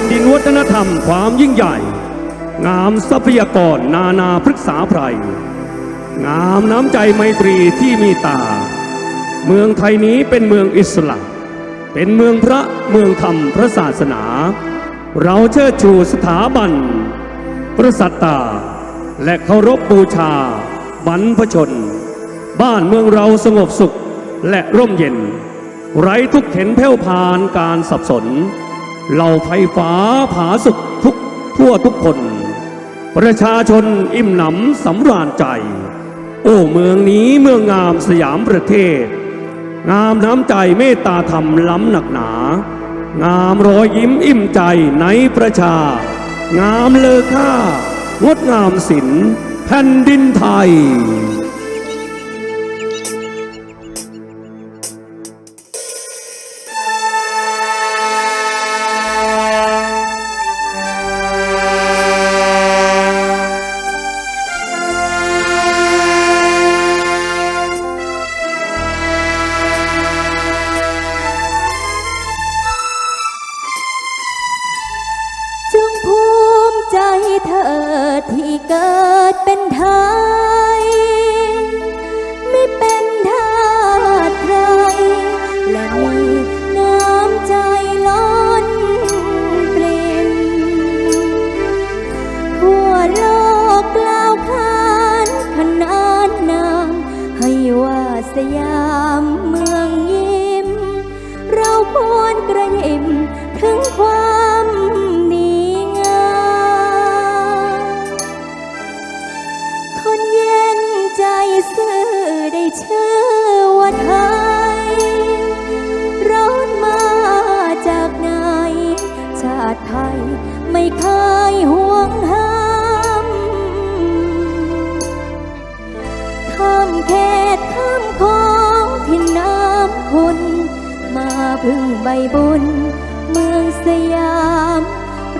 ผ่นดินวัฒนธรรมความยิ่งใหญ่ งามทรัพยากรนานาพฤกษาไพร งามน้ำใจไมตรีที่มีตา เมืองไทยนี้เป็นเมืองอิสระ เป็นเมืองพระเมืองธรรมพระศาสนา เราเชิดชูสถาบัน พระสัตตา และเคารพบูชา บรรพชน บ้านเมืองเราสงบสุขและร่มเย็น ไร้ทุกข์เข็นแผ่วพานการสับสน เหล่าไฟฟ้าผาสุขทุกทั่วทุกคน ประชาชนอิ่มหนำสำราญใจ โอ้เมืองนี้เมืองงามสยามประเทศ งามน้ำใจเมตตาธรรมล้ำหนักหนา งามรอยยิ้มอิ่มใจในประชา งามเลอค่างดงามศิลป์แผ่นดินไทย ดเป็นไทย ไม่เป็นทาสใคร และมีน้ำใจล้นปริ่มทั่วโลกกล่าวขานขนานนามให้ว่าสยามเมืองยิ้ม เราควรกระยิมถึงความ ไม่เคยห่วงห้ามข้ามเขตข้ามของที่น้ำพุนมาพึ่งใบบุญเมืองสยาม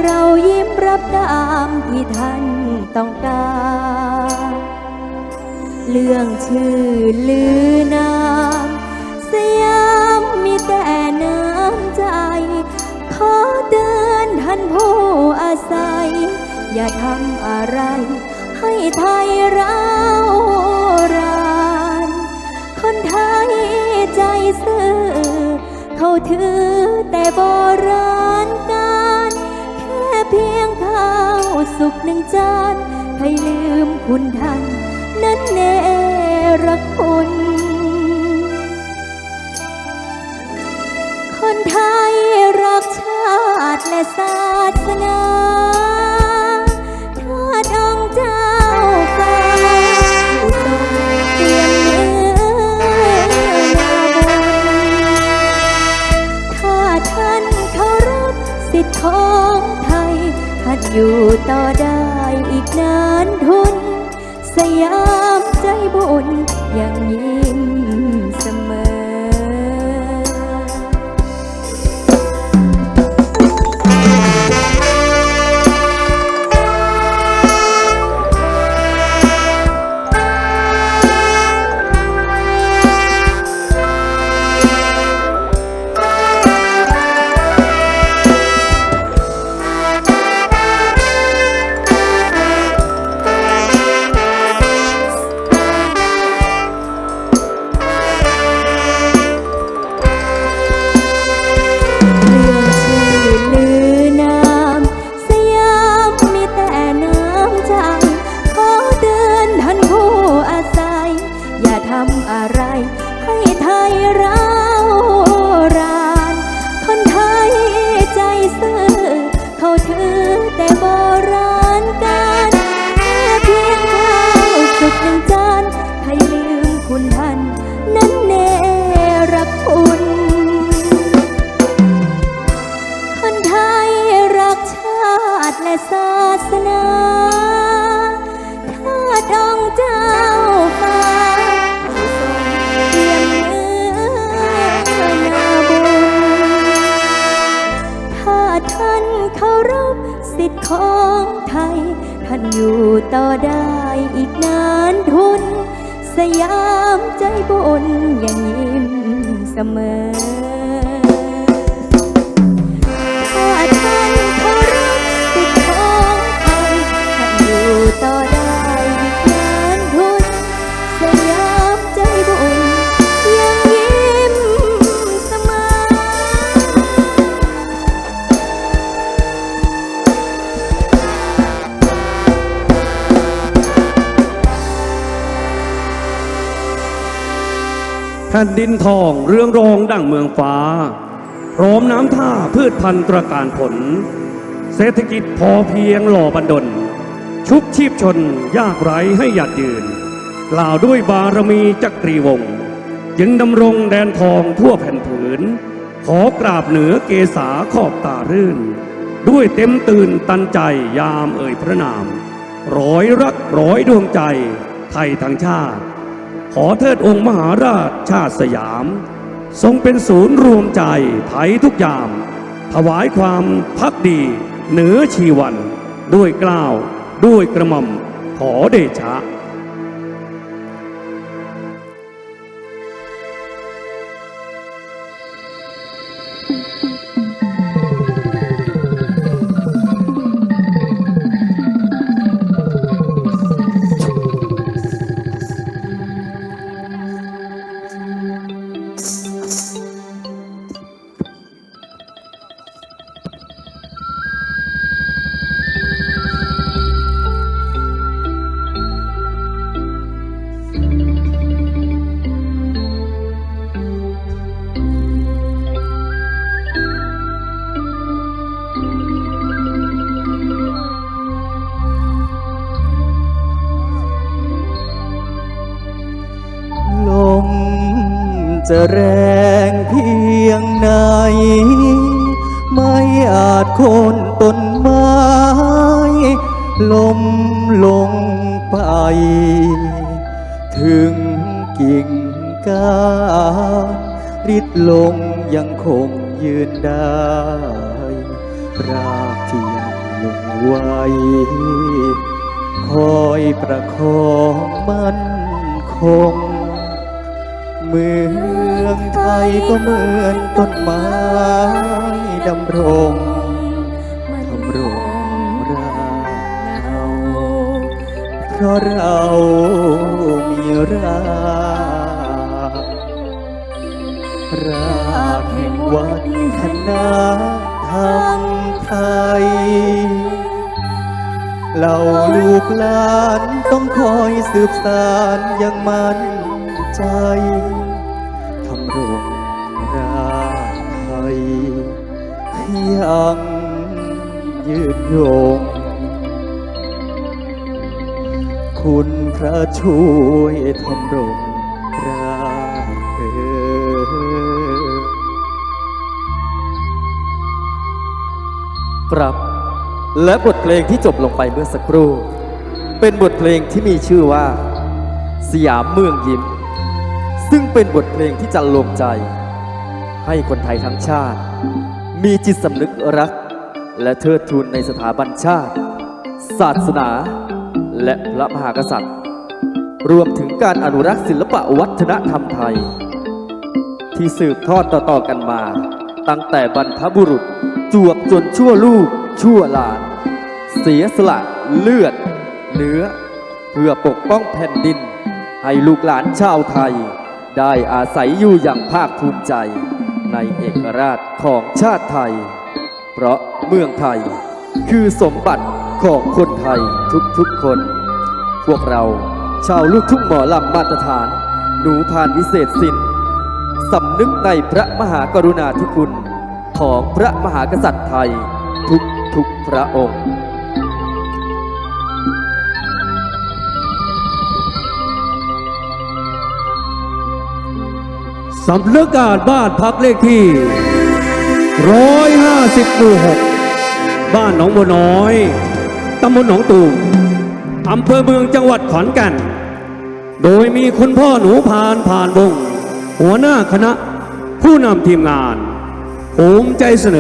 เรายิ้มรับตามที่ท่านต้องการ เรื่องชื่อลือนา อาศัย อย่าทำอะไร ให้ไทยร้าวรานคนไทยใจซื่อ เขาถือแต่โบราณการแค่เพียงข้าวสุกหนึ่งจานให้ลืมคุณท่านนั้นเนรคุณคนไทยรักชาติและศา ยามใจบุญอย่างนี้ ยามใจบุญยังยิ้มเสมอ แผ่นดินทองเรืองรองดั่งเมืองฟ้า พร้อมน้ำท่าพืชพันธุ์ตระการผล เศรษฐกิจพอเพียงหล่อบันดล ชุบชีพชนยากไร้ให้หยัดยืนกล่าวด้วยบารมีจักรีวงศ์จึงดำรงแดนทองทั่วแผ่นผืน ขอกราบเหนือเกษาขอบตารื่น ด้วยเต็มตื่นตันใจยามเอ่ยพระนาม ร้อยรักร้อยดวงใจไทยทั้งชาติ ขอเทิดองค์มหาราชชาติสยาม ทรงเป็นศูนย์รวมใจไทยทุกยาม ถวายความพักดี เหนือชีวัน ด้วยกล้าว ด้วยกระหม่อมขอเดชะ จะแรงเพียงไหน ไม่อาจโคนต้นไม้ล้มลงไป ถึงกิ่งก้านริดลงยังคงยืนได้รากที่ยังลงไว้ คอยประคองมันคง เมืองไทยก็เหมือนต้นไม้ดำรงทำรงราเงาเพราะเรามีรากรากแห่งวัฒนธรรมไทยเราลูกหลานต้องคอยสืบสานอยังมั่น ใจทำรงรากไทยยังยืนยง คุณพระช่วยทำรงรากเอครับ และบทเพลงที่จบลงไปเมื่อสักครู่ เป็นบทเพลงที่มีชื่อว่า สยามเมืองยิ้ม ซึ่งเป็นบทเพลงที่จะลงใจ ให้คนไทยทั้งชาติ มีจิตสำนึกรัก และเทิดทูนในสถาบันชาติ ศาสนา และพระมหากษัตริย์ รวมถึงการอนุรักษ์ศิลปะวัฒนธรรมไทย ที่สืบทอดต่อๆกันมา ตั้งแต่บรรพบุรุษจวบจนชั่วลูก ชั่วหลาน เสียสละเลือด เนื้อ เพื่อปกป้องแผ่นดิน ให้ลูกหลานชาวไทย ได้อาศัยอยู่อย่างภาคภูมิใจ ในเอกราชของชาติไทย เพราะเมืองไทยคือสมบัติของคนไทยทุกๆคน พวกเราชาวลูกทุ่งหมอลำมาตรฐาน หนูพานวิเศษสินสำนึกในพระมหากรุณาธิคุณ ของพระมหากษัตริย์ไทยทุกทุกๆพระองค์ สำนักงานบ้านพักเลขที่ร้อยห้าสิบหมู่หกบ้านหนองบัวน้อย ตำบลหนองตูมอำเภอเมืองจังหวัดขอนแก่น โดยมีคุณพ่อหนูพานผ่านวงหัวหน้าคณะผู้นำทีมงานภูมิใจเสน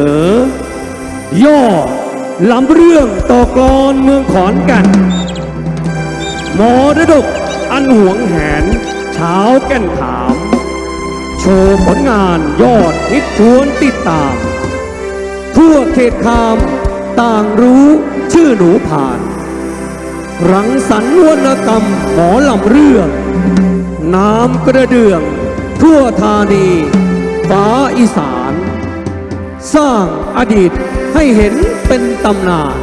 อ ย่อลำเรื่องต่อกลอนเมืองขอนแก่นมรดกอันหวงแหนเช้าแก่นขา โชว์ผลงานยอดฮิตชวนติดตาม ทั่วเขตคาม ต่างรู้ชื่อหนูผ่าน รังสรรค์วรรณกรรมหมอลำเรื่อง น้ำกระเดื่อง ทั่วธานีฟ้าอีสาน สร้างอดีตให้เห็นเป็นตำนาน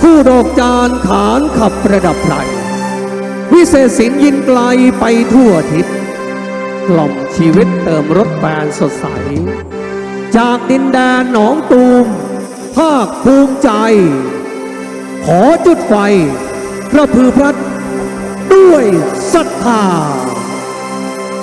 คู่ดอกจานขานขับประดับไหลวิเศษสินยินไกลไปทั่วทิศ กล่อมชีวิตเติมรถแฟนสดใส จากดินแดนหนองตูม ภาคภูมิใจ ขอจุดไฟกระพือพลัดด้วยศรัทธา